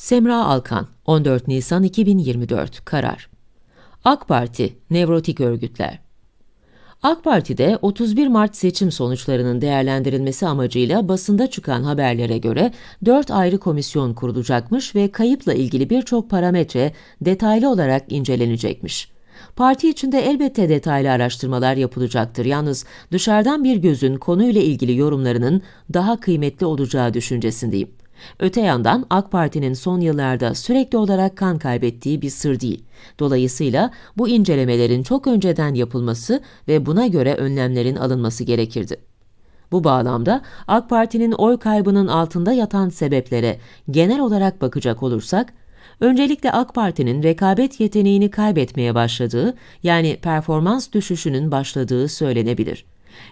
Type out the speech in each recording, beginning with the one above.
Semra Alkan, 14 Nisan 2024 Karar AK Parti, Nevrotik Örgütler AK Parti'de 31 Mart seçim sonuçlarının değerlendirilmesi amacıyla basında çıkan haberlere göre 4 ayrı komisyon kurulacakmış ve kayıpla ilgili birçok parametre detaylı olarak incelenecekmiş. Parti içinde elbette detaylı araştırmalar yapılacaktır. Yalnız dışarıdan bir gözün konuyla ilgili yorumlarının daha kıymetli olacağı düşüncesindeyim. Öte yandan AK Parti'nin son yıllarda sürekli olarak kan kaybettiği bir sır değil. Dolayısıyla bu incelemelerin çok önceden yapılması ve buna göre önlemlerin alınması gerekirdi. Bu bağlamda AK Parti'nin oy kaybının altında yatan sebeplere genel olarak bakacak olursak, öncelikle AK Parti'nin rekabet yeteneğini kaybetmeye başladığı, yani performans düşüşünün başladığı söylenebilir.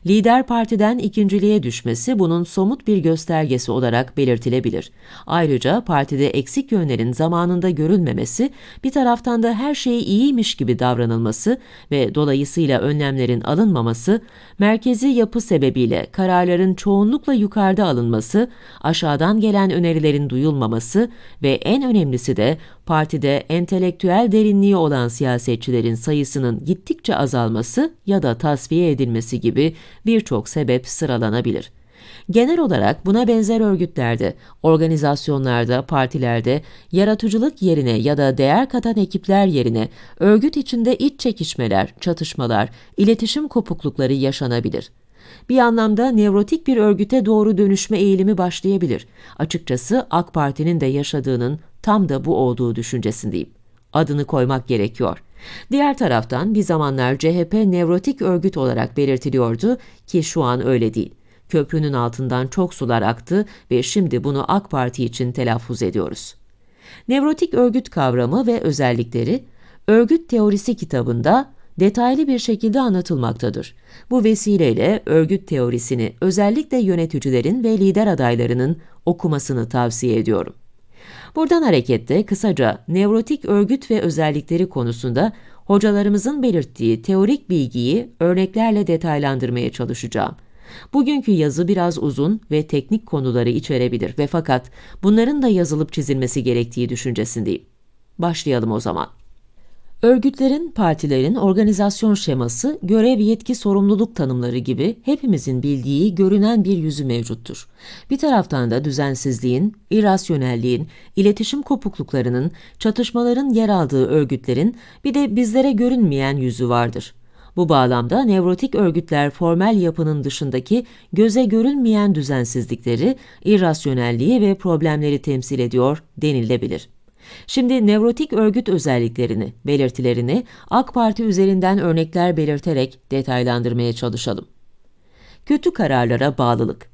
Lider partiden ikinciliğe düşmesi bunun somut bir göstergesi olarak belirtilebilir. Ayrıca partide eksik yönlerin zamanında görülmemesi, bir taraftan da her şey iyiymiş gibi davranılması ve dolayısıyla önlemlerin alınmaması, merkezi yapı sebebiyle kararların çoğunlukla yukarıda alınması, aşağıdan gelen önerilerin duyulmaması ve en önemlisi de partide entelektüel derinliği olan siyasetçilerin sayısının gittikçe azalması ya da tasfiye edilmesi gibi birçok sebep sıralanabilir. Genel olarak buna benzer örgütlerde, organizasyonlarda, partilerde yaratıcılık yerine ya da değer katan ekipler yerine örgüt içinde iç çekişmeler, çatışmalar, iletişim kopuklukları yaşanabilir. Bir anlamda nevrotik bir örgüte doğru dönüşme eğilimi başlayabilir. Açıkçası AK Parti'nin de yaşadığının tam da bu olduğu düşüncesindeyim. Adını koymak gerekiyor. Diğer taraftan bir zamanlar CHP nevrotik örgüt olarak belirtiliyordu ki şu an öyle değil. Köprünün altından çok sular aktı ve şimdi bunu AK Parti için telaffuz ediyoruz. Nevrotik örgüt kavramı ve özellikleri Örgüt Teorisi kitabında detaylı bir şekilde anlatılmaktadır. Bu vesileyle örgüt teorisini özellikle yöneticilerin ve lider adaylarının okumasını tavsiye ediyorum. Buradan hareketle kısaca nevrotik örgüt ve özellikleri konusunda hocalarımızın belirttiği teorik bilgiyi örneklerle detaylandırmaya çalışacağım. Bugünkü yazı biraz uzun ve teknik konuları içerebilir ve fakat bunların da yazılıp çizilmesi gerektiği düşüncesindeyim. Başlayalım o zaman. Örgütlerin, partilerin organizasyon şeması, görev, yetki, sorumluluk tanımları gibi hepimizin bildiği görünen bir yüzü mevcuttur. Bir taraftan da düzensizliğin, irrasyonelliğin, iletişim kopukluklarının, çatışmaların yer aldığı örgütlerin bir de bizlere görünmeyen yüzü vardır. Bu bağlamda nevrotik örgütler formel yapının dışındaki göze görünmeyen düzensizlikleri, irrasyonelliği ve problemleri temsil ediyor denilebilir. Şimdi nevrotik örgüt özelliklerini, belirtilerini AK Parti üzerinden örnekler belirterek detaylandırmaya çalışalım. Kötü kararlara bağlılık.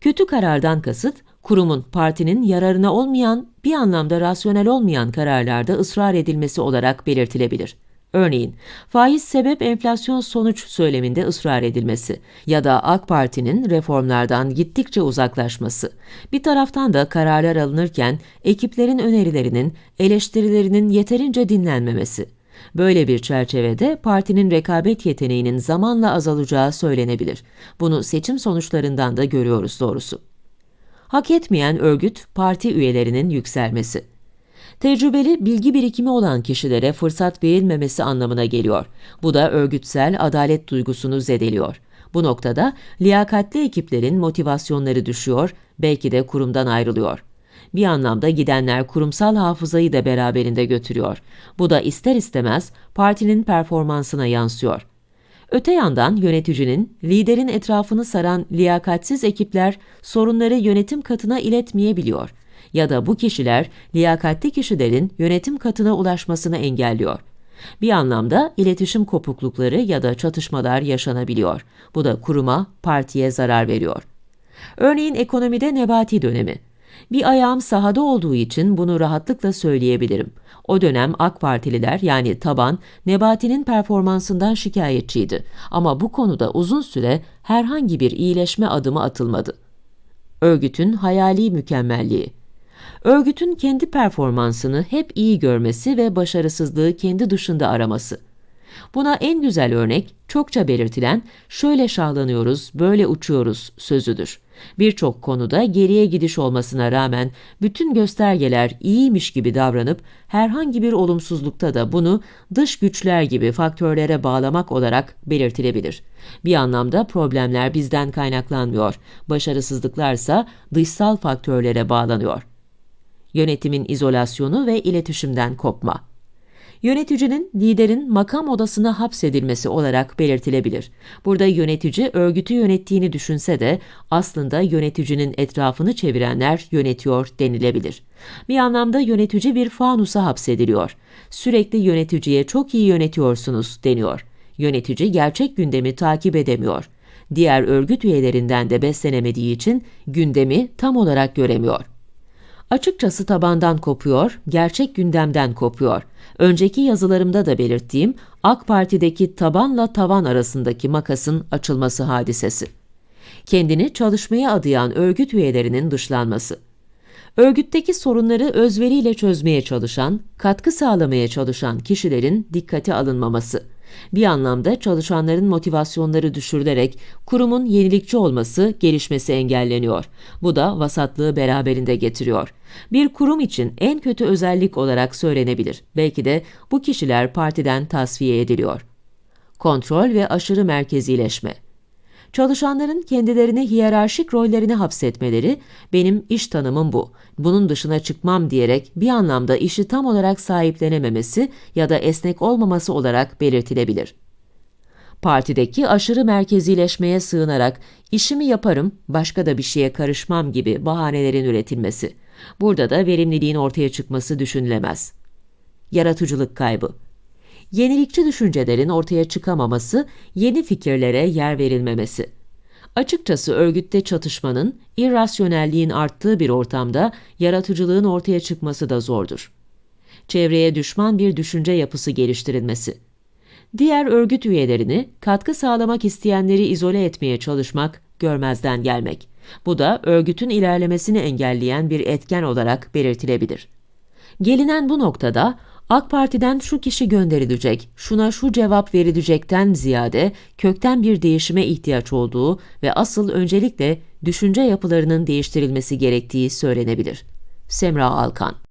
Kötü karardan kasıt, kurumun, partinin yararına olmayan, bir anlamda rasyonel olmayan kararlarda ısrar edilmesi olarak belirtilebilir. Örneğin, faiz sebep enflasyon sonuç söyleminde ısrar edilmesi ya da AK Parti'nin reformlardan gittikçe uzaklaşması. Bir taraftan da kararlar alınırken ekiplerin önerilerinin, eleştirilerinin yeterince dinlenmemesi. Böyle bir çerçevede partinin rekabet yeteneğinin zamanla azalacağı söylenebilir. Bunu seçim sonuçlarından da görüyoruz doğrusu. Hak etmeyen örgüt parti üyelerinin yükselmesi. Tecrübeli, bilgi birikimi olan kişilere fırsat verilmemesi anlamına geliyor. Bu da örgütsel adalet duygusunu zedeliyor. Bu noktada liyakatli ekiplerin motivasyonları düşüyor, belki de kurumdan ayrılıyor. Bir anlamda gidenler kurumsal hafızayı da beraberinde götürüyor. Bu da ister istemez partinin performansına yansıyor. Öte yandan yöneticinin, liderin etrafını saran liyakatsiz ekipler sorunları yönetim katına iletmeyebiliyor ya da bu kişiler liyakatli kişilerin yönetim katına ulaşmasını engelliyor. Bir anlamda iletişim kopuklukları ya da çatışmalar yaşanabiliyor. Bu da kuruma, partiye zarar veriyor. Örneğin ekonomide Nebati dönemi. Bir ayağım sahada olduğu için bunu rahatlıkla söyleyebilirim. O dönem AK Partililer yani taban Nebati'nin performansından şikayetçiydi. Ama bu konuda uzun süre herhangi bir iyileşme adımı atılmadı. Örgütün hayali mükemmelliği Örgütün kendi performansını hep iyi görmesi ve başarısızlığı kendi dışında araması. Buna en güzel örnek çokça belirtilen şöyle şahlanıyoruz, böyle uçuyoruz sözüdür. Birçok konuda geriye gidiş olmasına rağmen bütün göstergeler iyiymiş gibi davranıp herhangi bir olumsuzlukta da bunu dış güçler gibi faktörlere bağlamak olarak belirtilebilir. Bir anlamda problemler bizden kaynaklanmıyor, başarısızlıklarsa dışsal faktörlere bağlanıyor. Yönetimin izolasyonu ve iletişimden kopma. Yöneticinin liderin makam odasına hapsedilmesi olarak belirtilebilir. Burada yönetici örgütü yönettiğini düşünse de aslında yöneticinin etrafını çevirenler yönetiyor denilebilir. Bir anlamda yönetici bir fanusa hapsediliyor. Sürekli yöneticiye çok iyi yönetiyorsunuz deniyor. Yönetici gerçek gündemi takip edemiyor. Diğer örgüt üyelerinden de beslenemediği için gündemi tam olarak göremiyor. Açıkçası tabandan kopuyor, gerçek gündemden kopuyor. Önceki yazılarımda da belirttiğim AK Parti'deki tabanla tavan arasındaki makasın açılması hadisesi. Kendini çalışmaya adayan örgüt üyelerinin dışlanması. Örgütteki sorunları özveriyle çözmeye çalışan, katkı sağlamaya çalışan kişilerin dikkate alınmaması. Bir anlamda çalışanların motivasyonları düşürülerek kurumun yenilikçi olması, gelişmesi engelleniyor. Bu da vasatlığı beraberinde getiriyor. Bir kurum için en kötü özellik olarak söylenebilir. Belki de bu kişiler partiden tasfiye ediliyor. Kontrol ve aşırı merkezileşme. Çalışanların kendilerini hiyerarşik rollerine hapsetmeleri, benim iş tanımım bu, bunun dışına çıkmam diyerek bir anlamda işi tam olarak sahiplenememesi ya da esnek olmaması olarak belirtilebilir. Partideki aşırı merkezileşmeye sığınarak işimi yaparım, başka da bir şeye karışmam gibi bahanelerin üretilmesi. Burada da verimliliğin ortaya çıkması düşünülemez. Yaratıcılık kaybı. Yenilikçi düşüncelerin ortaya çıkamaması, yeni fikirlere yer verilmemesi. Açıkçası örgütte çatışmanın, irrasyonelliğin arttığı bir ortamda yaratıcılığın ortaya çıkması da zordur. Çevreye düşman bir düşünce yapısı geliştirilmesi. Diğer örgüt üyelerini, katkı sağlamak isteyenleri izole etmeye çalışmak, görmezden gelmek. Bu da örgütün ilerlemesini engelleyen bir etken olarak belirtilebilir. Gelinen bu noktada AK Parti'den şu kişi gönderilecek, şuna şu cevap verilecekten ziyade kökten bir değişime ihtiyaç olduğu ve asıl öncelikle düşünce yapılarının değiştirilmesi gerektiği söylenebilir. Semra Alkan